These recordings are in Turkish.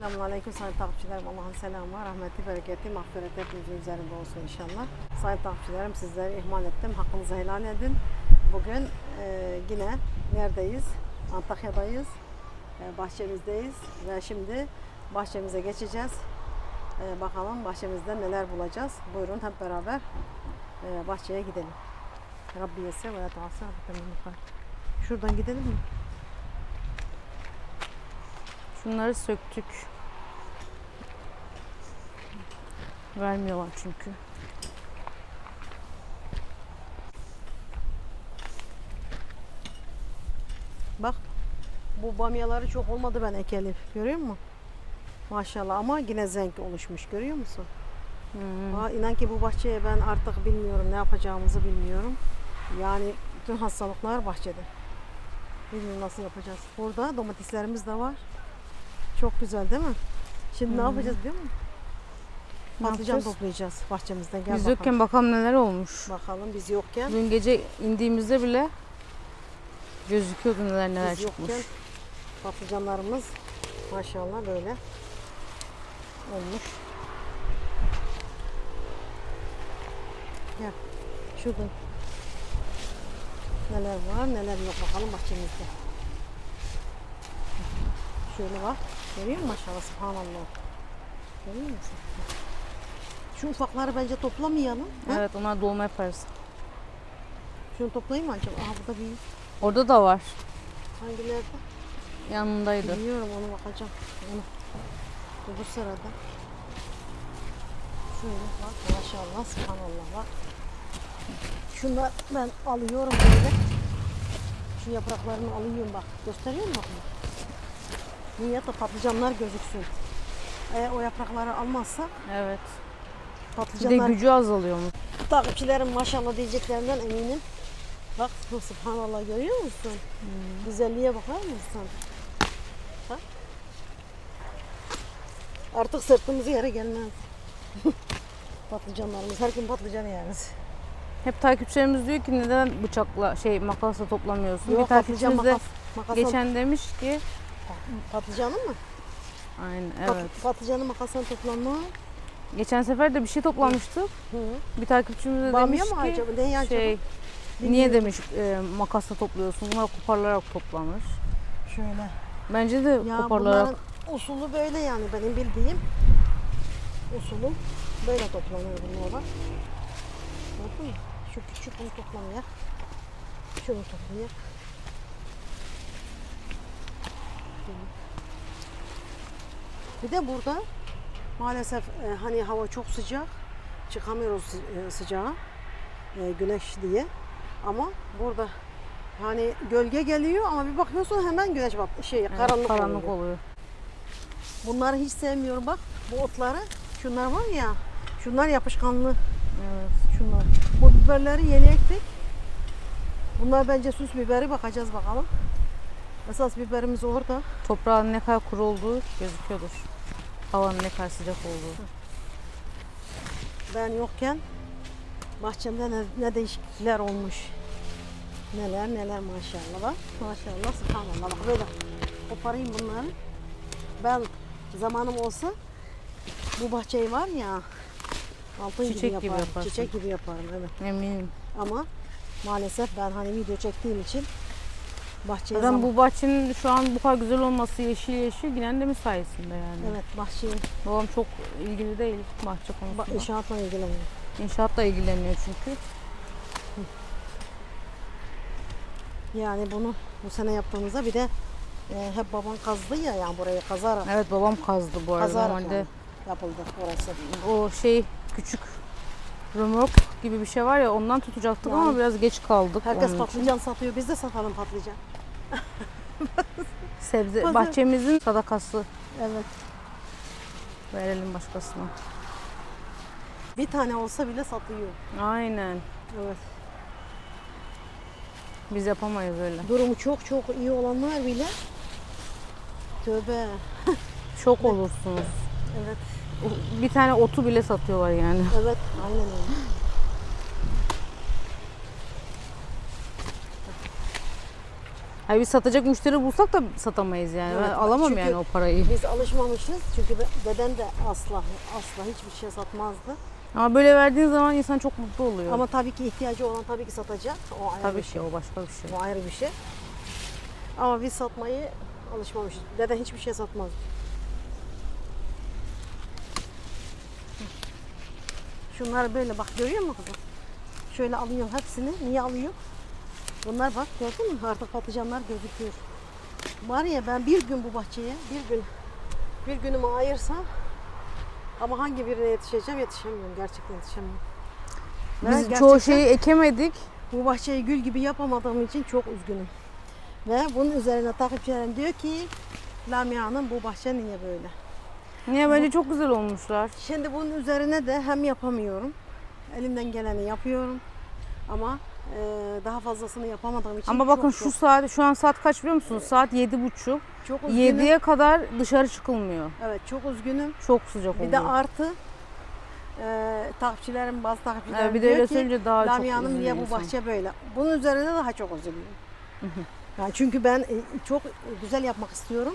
Selamun Aleyküm sayın takipçilerim. Allah'ın selamı, rahmeti, bereketi, mağfireti hepinizin üzerinde olsun inşallah. Sayın takipçilerim sizleri ihmal ettim. Hakkınızı helal edin. Bugün e, yine neredeyiz? Antakya'dayız. E, bahçemizdeyiz ve şimdi bahçemize geçeceğiz. E, bakalım bahçemizde neler bulacağız. Buyurun hep beraber e, bahçeye gidelim. Rabbi yese ve yatağası Şuradan gidelim mi? Şunları söktük. Vermiyorlar çünkü. Bak bu bamyaları çok olmadı ben ekeli. Görüyor musun? Maşallah ama yine zenk oluşmuş görüyor musun? Hmm. Aa, inan ki bu bahçeye ben artık bilmiyorum ne yapacağımızı bilmiyorum. Yani bütün hastalıklar bahçede. Bilmiyorum nasıl yapacağız. Burada domateslerimiz de var. Çok güzel değil mi? Şimdi ne yapacağız biliyor musun? Ne Patlıcan yapacağız? toplayacağız bahçemizden. Gel Biz bakalım. yokken bakalım neler olmuş. Bakalım biz yokken. Dün gece indiğimizde bile gözüküyordu neler neler Biz çıkmış. yokken patlıcanlarımız maşallah böyle olmuş. Gel. Şurada neler var neler yok bakalım bahçemizde. Şöyle bak. Görüyor musun maşallah subhanallah. Görüyor musun? Şu ufakları bence toplamayalım. ha? Evet onlar dolma yaparız. Şunu toplayayım mı acaba? Aha burada büyük. Orada da var. Hangilerde? Yanındaydı. Biliyorum onu bakacağım. Onu. Bu sırada. Şöyle bak maşallah subhanallah bak. Şunlar ben alıyorum böyle. Şu yapraklarını alıyorum bak. Gösteriyor mu bak? Niye de patlıcanlar gözüksün. Eğer o yaprakları almazsa Evet. Bir de patlıcanlar gücü azalıyor mu? takipçilerim maşallah diyeceklerinden eminim. Bak subhanallah görüyor musun? Güzelliğe bakar mısın? Bak. Artık sırtımız yere gelmez. Patlıcanlarımız her gün patlıcan yeriz. Hep takipçilerimiz diyor ki neden bıçakla şey makasla toplamıyorsun? Bir takipçimiz patlıcan de makas. makasla geçen demiş ki patlıcanı mı? aynen Pat- evet. patlıcanı makasla toplanma. Geçen sefer de bir şey toplamıştık. Hı. Bir takipçimiz de Bamya demiş mı ki acaba? Ne acaba? şey niye demiş e, makasla topluyorsun? Bunlar koparılarak toplanır. Şöyle. Bence de Ya koparılarak bunların usulü böyle yani benim bildiğim usulü böyle toplanır bunlar bak. Gördün mü? Şu küçük bunu toplamaya. Şunu toplamaya. Bir de burada maalesef e, hani hava çok sıcak. Çıkamıyoruz e, sıcağa. e, güneş diye. Ama burada hani gölge geliyor ama bir bakıyorsun hemen güneş bat şey evet, karanlık, karanlık oluyor. oluyor. Bunları hiç sevmiyorum bak. Bu otları şunlar var ya. Şunlar yapışkanlı. Evet. Şunlar. Bu biberleri yeni ektik. Bunlar bence süs biberi bakacağız bakalım. Esas biberimiz orada. Toprağın ne kadar kuru olduğu gözüküyordur. Havanın ne kadar sıcak olduğu. Ben yokken bahçemde ne, ne değişiklikler olmuş. Neler neler maşallah bak. Maşallah subhanallah bak böyle koparayım bunları. Ben zamanım olsa bu bahçeyi var ya altın Çiçek gibi gibi yaparım. yaparsın. Çiçek gibi yaparım evet. Eminim. Ama maalesef ben hani video çektiğim için bahçeye Zaten zaman- bu bahçenin şu an bu kadar güzel olması yeşil yeşil Gülendemin sayesinde yani. Evet bahçeye Babam çok ilgili değil bahçe konusunda. ba- inşaatla ilgileniyorum. İnşaatla ilgileniyor çünkü. Yani bunu bu sene yaptığımızda bir de e, hep babam kazdı ya yani burayı kazarak Evet babam kazdı bu arada. kazarak Normalde yani yapıldı orası. o şey küçük römork gibi bir şey var ya ondan tutacaktık ama Yani biraz geç kaldık. Herkes patlıcan satıyor biz de satalım patlıcan. Sebze Pazar- bahçemizin sadakası Evet. verelim başkasına. Bir tane olsa bile satıyor. Aynen. Evet. Biz yapamayız öyle. Durumu çok çok iyi olanlar bile tövbe. Şok olursunuz. Evet. Bir tane otu bile satıyorlar yani. Evet. Aynen öyle. Hayır biz satacak müşteri bulsak da satamayız yani. Evet, ben alamam çünkü- yani o parayı. Biz alışmamışız çünkü be- beden de asla asla hiçbir şey satmazdı. Ama böyle verdiğin zaman insan çok mutlu oluyor. Ama tabii ki ihtiyacı olan tabii ki satacak. O ayrı tabii bir şey. o başka bir şey. O ayrı bir şey. Ama biz satmayı alışmamışız. Deden hiçbir şey satmaz. Şunları böyle bak görüyor musun kızım? Şöyle alıyorum hepsini. Niye alıyorum? Bunlar bak gördün mü? Artık patlıcanlar gözüküyor. Var ya ben bir gün bu bahçeye bir gün bir günümü ayırsam ama hangi birine yetişeceğim yetişemiyorum. Gerçekten yetişemiyorum. Biz gerçekten- çoğu şeyi ekemedik. bu bahçeyi gül gibi yapamadığım için çok üzgünüm. Ve bunun üzerine takipçilerim diyor ki Lamia Hanım bu bahçe niye böyle? Niye bence çok güzel olmuşlar. Şimdi bunun üzerine de hem yapamıyorum. Elimden geleni yapıyorum. Ama daha fazlasını yapamadığım için Ama bakın çok, şu çok, saat şu an saat kaç biliyor musunuz? Saat yedi buçuk. çok üzgünüm. 7'ye kadar dışarı çıkılmıyor. Evet çok üzgünüm. Çok sıcak Bir oluyor. de artı e, takipçilerim bazı takipçilerim Evet, bir de diyor öyle ki daha çok Lamia Hanım niye bu bahçe böyle? Bunun üzerine daha çok üzülüyorum. Yani çünkü ben e, çok güzel yapmak istiyorum.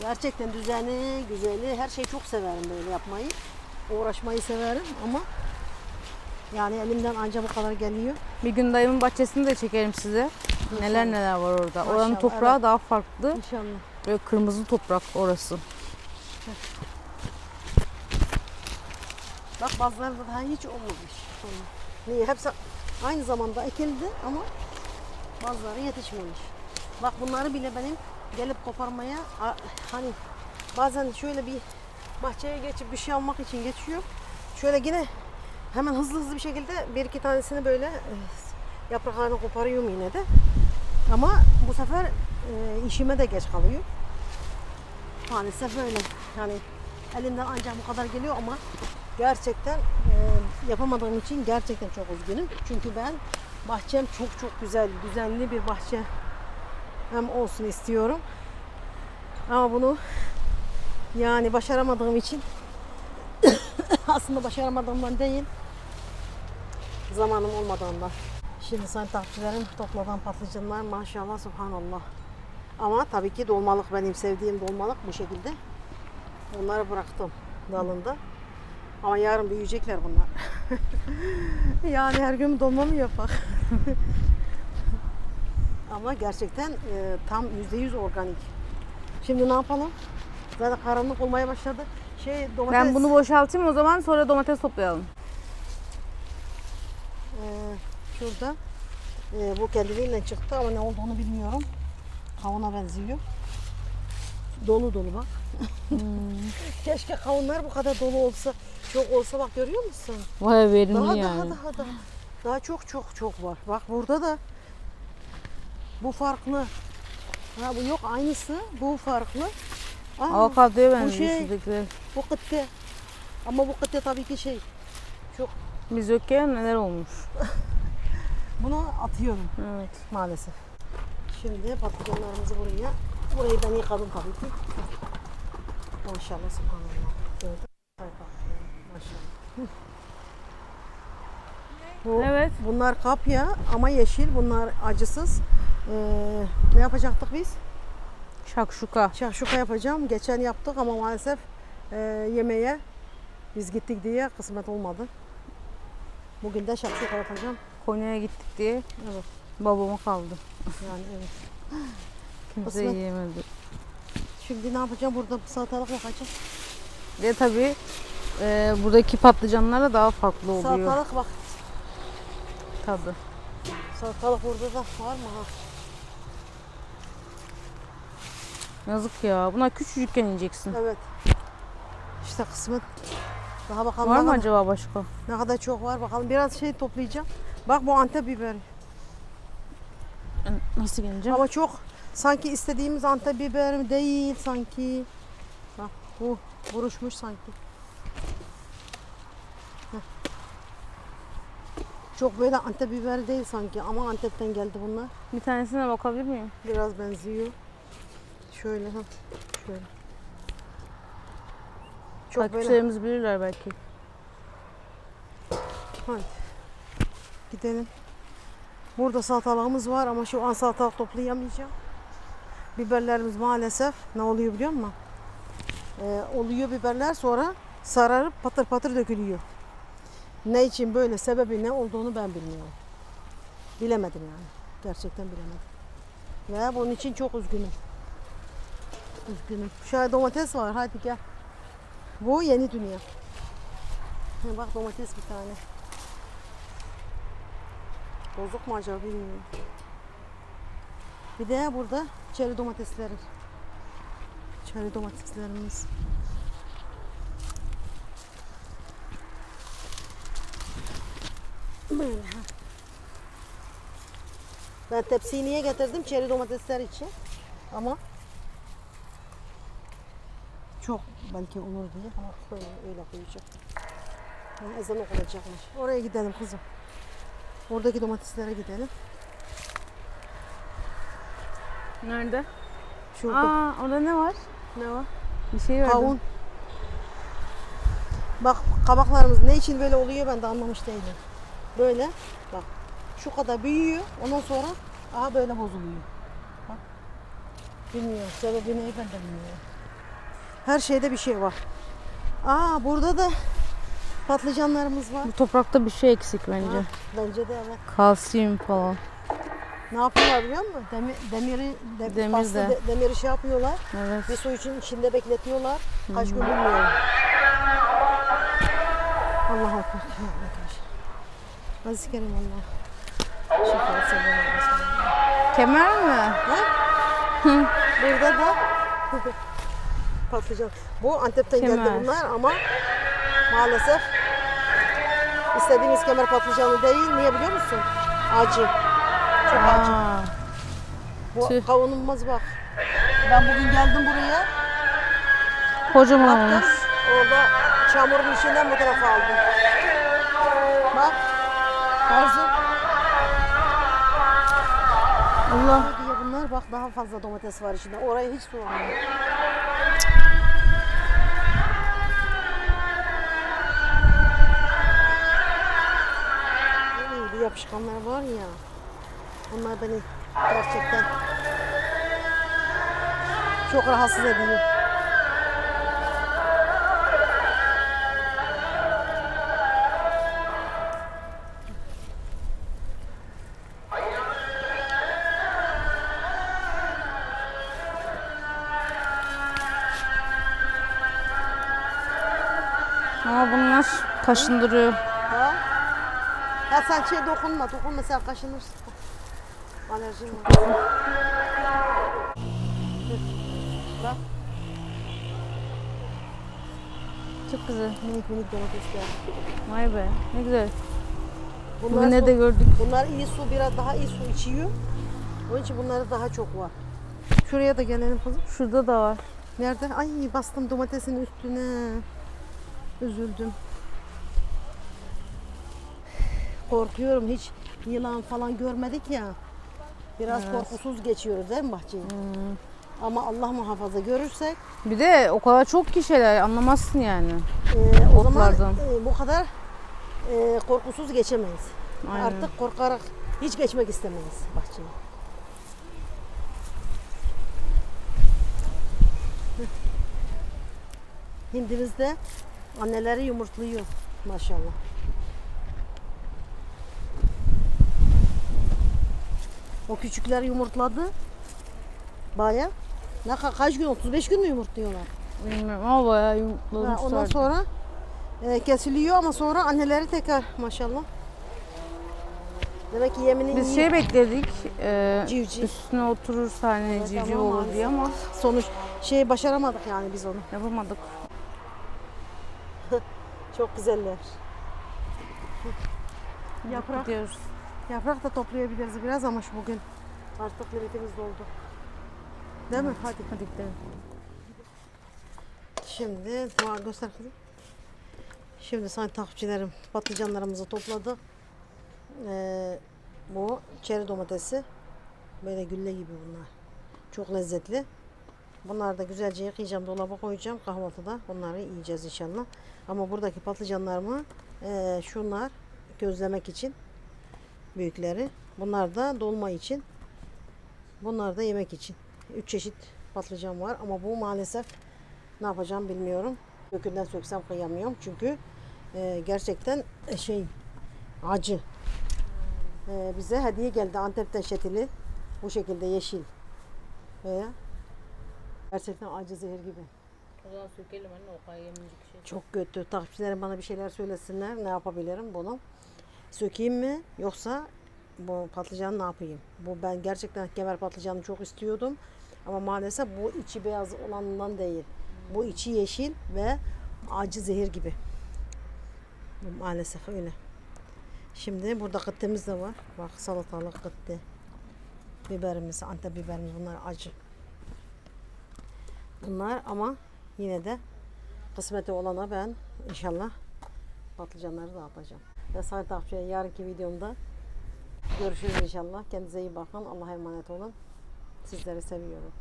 Gerçekten düzeni, güzeli, her şeyi çok severim böyle yapmayı. Uğraşmayı severim ama yani elimden ancak bu kadar geliyor. Bir gün dayımın bahçesini de çekerim size. Neler neler var orada. Oranın Maşallah, toprağı evet. daha farklı. İnşallah. Böyle kırmızı toprak orası. Bak bazıları da daha hiç olmamış. Niye? Hepsi aynı zamanda ekildi ama bazıları yetişmemiş. Bak bunları bile benim gelip koparmaya hani bazen şöyle bir bahçeye geçip bir şey almak için geçiyor. Şöyle yine hemen hızlı hızlı bir şekilde bir iki tanesini böyle e, yapraklarını koparıyorum yine de. Ama bu sefer e, işime de geç kalıyor. Maalesef öyle. Yani elimden ancak bu kadar geliyor ama gerçekten e, yapamadığım için gerçekten çok üzgünüm. Çünkü ben bahçem çok çok güzel, düzenli bir bahçe hem olsun istiyorum. Ama bunu yani başaramadığım için aslında başaramadığımdan değil zamanım olmadığından. Şimdi sayın takipçilerim topladan patlıcanlar maşallah subhanallah. Ama tabii ki dolmalık benim sevdiğim dolmalık bu şekilde. Onları bıraktım dalında. Ama yarın büyüyecekler bunlar. yani her gün dolma mı yapak? Ama gerçekten e, tam yüzde yüz organik. Şimdi ne yapalım? Zaten karanlık olmaya başladı. Şey domates. Ben bunu boşaltayım o zaman sonra domates toplayalım. E, şurada. E, bu kendiliğinden çıktı ama ne olduğunu bilmiyorum. Kavuna benziyor. Dolu dolu bak. Keşke kavunlar bu kadar dolu olsa, çok olsa bak görüyor musun? Vay verimli Daha yani. daha daha daha. Daha çok çok çok var. Bak burada da bu farklı. Ha bu yok aynısı. Bu farklı. Aa, Avokadoya benziyor şey- bu kıtte. Ama bu kıtte tabii ki şey. Çok Biz yokken neler olmuş. bunu atıyorum Evet. maalesef. Şimdi patlıcanlarımızı buraya. Burayı ben yıkadım tabii ki. Maşallah subhanallah. Gördün Maşallah. Bu, Evet. Bunlar kapya ama yeşil. Bunlar acısız. Ee, ne yapacaktık biz? Şakşuka. Şahşuka yapacağım. Geçen yaptık ama maalesef e, yemeğe biz gittik diye kısmet olmadı. Bugün de şahşuka yapacağım. Konya'ya gittik diye Evet. babama kaldı. Yani evet. Kimse Kısmet. yiyemedi. Şimdi ne yapacağım? Burada salatalık yapacağım. Ve tabii e, buradaki patlıcanlar da daha farklı oluyor Salatalık bak. tadı. Salatalık burada da var mı? Ha? Yazık ya. Bunlar küçücükken yiyeceksin. Evet. İşte kısmet. Daha bakalım Var mı kadar- acaba başka? ne kadar çok var bakalım. Biraz şey toplayacağım. Bak bu Antep biberi. Nasıl geleceğim? Ama çok sanki istediğimiz Antep biberi değil sanki. Bak bu buruşmuş sanki. Heh. Çok böyle Antep biberi değil sanki ama Antep'ten geldi bunlar. Bir tanesine bakabilir miyim? Biraz benziyor. Şöyle ha. Şöyle. Çok böyle. Takipçilerimiz bilirler belki. Hadi. Gidelim. Burada salatalığımız var ama şu an salatalık toplayamayacağım. biberlerimiz maalesef ne oluyor biliyor musun? Ee, oluyor biberler sonra sararıp patır patır dökülüyor. Ne için böyle sebebi ne olduğunu ben bilmiyorum. Bilemedim yani. Gerçekten bilemedim. Ve bunun için çok üzgünüm. Üzgünüm. Şöyle domates var. Hadi gel. Bu yeni dünya. Ha, Bak domates bir tane. Bozuk mu acaba bilmiyorum. Bir de burada çeri domatesleri. Çeri domateslerimiz. Böyle. Ben tepsiyi niye getirdim? Çeri domatesler için. Ama çok belki olur diye ama böyle öyle koyacağım. Yani ezan okunacakmış. Oraya gidelim kızım. Oradaki domateslere gidelim. Nerede? Şurada. Aa orada ne var? Ne var? Bir şey gördüm. Kavun. Bak kabaklarımız ne için böyle oluyor ben de anlamış değilim. Böyle bak şu kadar büyüyor ondan sonra aha böyle bozuluyor. Bak. Bilmiyorum sebebi ne ben de bilmiyorum. Her şeyde bir şey var. Aa burada da patlıcanlarımız var. Bu toprakta bir şey eksik bence. Ha, bence de evet. Kalsiyum falan. Ne yapıyorlar biliyor musun? Demir, demiri, de, Demir pasta de. de- demiri şey yapıyorlar. Evet. Bir su için içinde bekletiyorlar. Kaç gün bilmiyorum. Allah akbar. Aziz Kerim Allah. Sellem. Kemer mi? Ha? Burada da patlıcan. Bu Antep'ten geldi Kemer. bunlar ama maalesef istediğimiz kemer patlıcanı değil. Niye biliyor musun? Acı. Çok acı. Aa, Bu tüh. kavunumuz bak. Ben bugün geldim buraya. kocaman Baktım olmuş. orada çamurun içinden bu tarafa aldım. Bak. Arzu. Allah. Bunlar? Bak daha fazla domates var içinde. Orayı hiç sulamıyor. Yapışkanlar var ya. Bunlar beni gerçekten çok rahatsız ediyor. Ama bunlar kaşındırıyor. Sen şey dokunma, dokunma sen kaşınırsın. Alerjin var. Bak Çok güzel. minik minik domatesler. Vay be. Ne güzel. Bunlar, Bugün ne su- de gördük. bunlar iyi su, biraz daha iyi su içiyor. Onun için bunları daha çok var. Şuraya da gelelim kızım. Şurada da var. Nerede? Ay bastım domatesin üstüne. Üzüldüm. Korkuyorum hiç yılan falan görmedik ya. Biraz Evet. korkusuz geçiyoruz değil mi bahçeyi? Ama Allah muhafaza görürsek Bir de o kadar çok ki şeyler anlamazsın yani. e, o zaman e, bu kadar e, korkusuz geçemeyiz. Aynen. Artık korkarak hiç geçmek istemeyiz bahçeye. Heh. Hindimiz de anneleri yumurtluyor maşallah. O küçükler yumurtladı. Baya. Ne ka- kaç gün? 35 gün mü yumurtluyorlar? Bilmiyorum ama bayağı Ha, yumurtlamışlar. ondan sonra e, kesiliyor ama sonra anneleri tekrar maşallah. Demek ki yemini Biz iyi. şey bekledik. E, Civciv. üstüne oturursa hani Evet, civciv ama olur maalesef diye ama sonuç şey başaramadık yani biz onu. yapamadık. Çok güzeller. Yaprak, Gidiyoruz. Yaprak da toplayabiliriz biraz ama şu bugün artık limitimiz doldu. Değil mi? Hadi. Hadi gidelim. Şimdi var göster kızım. Şimdi sayın takipçilerim patlıcanlarımızı topladık. Ee, bu çeri domatesi. Böyle gülle gibi bunlar. Çok lezzetli. Bunları da güzelce yıkayacağım, dolaba koyacağım kahvaltıda. Bunları yiyeceğiz inşallah. Ama buradaki patlıcanlarımı eee, şunlar gözlemek için büyükleri. Bunlar da dolma için. Bunlar da yemek için. üç çeşit patlıcan var ama bu maalesef ne yapacağım bilmiyorum. Kökünden söksem kıyamıyorum çünkü e, gerçekten e, şey acı. E, bize hediye geldi Antep'ten şetili. Bu şekilde yeşil. Veya gerçekten acı zehir gibi. O zaman sökelim anne o kayemlik şey. Çok kötü. Takipçilerim bana bir şeyler söylesinler. Ne yapabilirim bunu? Sökeyim mi yoksa bu patlıcanı ne yapayım? Bu ben gerçekten kemer patlıcanı çok istiyordum. Ama maalesef bu içi beyaz olanından değil. Bu içi yeşil ve acı zehir gibi. Maalesef öyle. Şimdi burada kıttemiz de var. Bak salatalık kıttı. Biberimiz, antep biberimiz bunlar acı. Bunlar ama yine de kısmeti olana ben inşallah patlıcanları dağıtacağım. Ve sayın takipçiler yarınki videomda görüşürüz inşallah. Kendinize iyi bakın. Allah'a emanet olun. Sizleri seviyorum.